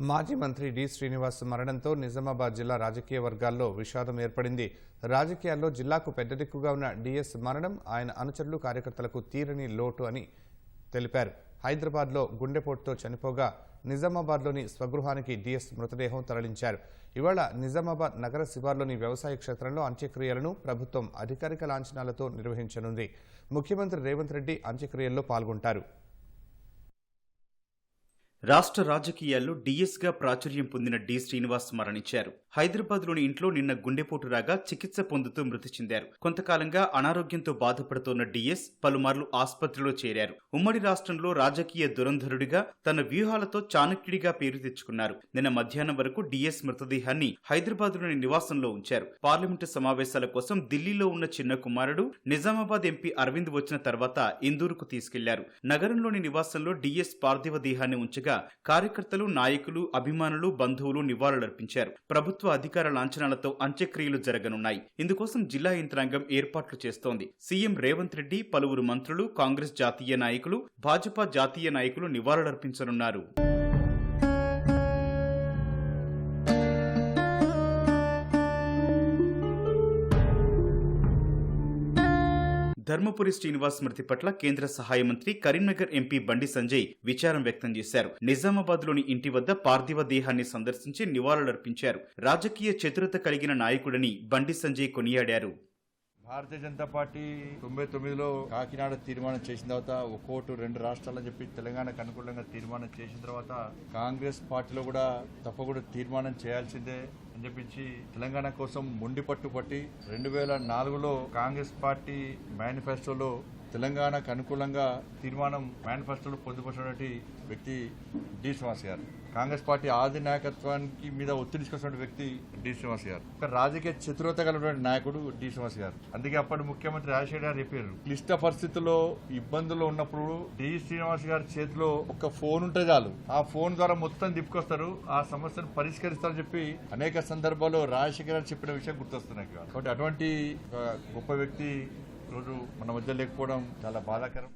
మాజీ మంత్రి డి శ్రీనివాస్ మరణంతో నిజామాబాద్ జిల్లా రాజకీయ వర్గాల్లో విషాదం ఏర్పడింది. రాజకీయాల్లో జిల్లాకు పెద్ద దిక్కుగా ఉన్న డిఎస్ మరణం ఆయన అనుచరులు కార్యకర్తలకు తీరని లోటు అని తెలిపారు. హైదరాబాద్లో గుండెపోటుతో చనిపోగా నిజామాబాద్లోని స్వగృహానికి డిఎస్ మృతదేహం తరలించారు. ఇవాళ నిజామాబాద్ నగర శివార్లోని వ్యవసాయ క్షేత్రంలో అంత్యక్రియలను ప్రభుత్వం అధికారిక లాంఛనాలతో నిర్వహించనుంది. ముఖ్యమంత్రి రేవంత్ రెడ్డి అంత్యక్రియల్లో పాల్గొంటారు. రాష్ట్ర రాజకీయాల్లో డీఎస్గా ప్రాచుర్యం పొందిన డి శ్రీనివాస్ మరణించారు. హైదరాబాద్లోని ఇంట్లో నిన్న గుండెపోటు రాగా చికిత్స పొందుతూ మృతి చెందారు. కొంతకాలంగా అనారోగ్యంతో బాధపడుతోన్న డిఎస్ పలుమార్లు ఆసుపత్రిలో చేరారు. ఉమ్మడి రాష్ట్రంలో రాజకీయ దురంధరుడిగా తన వ్యూహాలతో చాణక్యుడిగా పేరు తెచ్చుకున్నారు. నిన్న మధ్యాహ్నం వరకు డిఎస్ మృతదేహాన్ని హైదరాబాద్లోని నివాసంలో ఉంచారు. పార్లమెంటు సమావేశాల కోసం ఢిల్లీలో ఉన్న చిన్న కుమారుడు నిజామాబాద్ ఎంపీ అరవింద్ వచ్చిన తర్వాత ఇందూరుకు తీసుకెళ్ళారు. నగరంలోని నివాసంలో డిఎస్ పార్థివ దేహాన్ని ఉంచగా కార్యకర్తలు నాయకులు అభిమానులు బంధువులు నివాళులర్పించారు. ప్రభుత్వ అధికార లాంఛనాలతో అంత్యక్రియలు జరగనున్నాయి. ఇందుకోసం జిల్లా యంత్రాంగం ఏర్పాట్లు చేస్తోంది. సీఎం రేవంత్ రెడ్డి పలువురు మంత్రులు కాంగ్రెస్ జాతీయ నాయకులు భాజపా జాతీయ నాయకులు నివాళులర్పించనున్నారు. ధర్మపురి శ్రీనివాస్ మృతి పట్ల కేంద్ర సహాయ మంత్రి కరీంనగర్ ఎంపీ బండి సంజయ్ విచారం వ్యక్తం చేశారు. నిజామాబాద్లోని ఇంటి వద్ద పార్థివ దేహాన్ని సందర్శించి నివాళులర్పించారు. రాజకీయ చతురత కలిగిన నాయకుడని బండి సంజయ్ కొనియాడారు. భారతీయ జనతా పార్టీ తొంభై తొమ్మిదిలో కాకినాడ తీర్మానం చేసిన తర్వాత ఒక్కోటు రెండు రాష్ట్రాలని చెప్పి తెలంగాణకు అనుకూలంగా తీర్మానం చేసిన తర్వాత కాంగ్రెస్ పార్టీలో కూడా తప్పకుండా తీర్మానం చేయాల్సిందే. అని చెప్పించి తెలంగాణ కోసం మొండి పట్టు పట్టి రెండు వేల నాలుగులో కాంగ్రెస్ పార్టీ మేనిఫెస్టోలో తెలంగాణకు అనుకూలంగా తీర్మానం మేనిఫెస్టోలో పొందుపరిచినటువంటి వ్యక్తి డి శ్రీనివాస్ గారు కాంగ్రెస్ పార్టీ ఆది నాయకత్వానికి మీద ఒత్తిడి తీసుకొస్తున్న వ్యక్తి డి శ్రీనివాస్ గారు ఒక రాజకీయ చతురత కలిగినటువంటి నాయకుడు డి శ్రీనివాస్ గారు అందుకే అప్పటి ముఖ్యమంత్రి రాజశేఖర్ గారు చెప్పారు క్లిష్ట పరిస్థితుల్లో ఇబ్బందుల్లో ఉన్నప్పుడు డి శ్రీనివాస్ గారి చేతిలో ఒక ఫోన్ ఉంటే చాలు. ఆ ఫోన్ ద్వారా మొత్తం తిప్పుకొస్తారు ఆ సమస్యను పరిష్కరిస్తారని చెప్పి అనేక సందర్భాల్లో రాజశేఖర్ గారు చెప్పిన విషయం గుర్తొస్తున్నాయి కాబట్టి అటువంటి గొప్ప వ్యక్తి రోజు మన మధ్య లేకపోవడం చాలా బాధాకరం.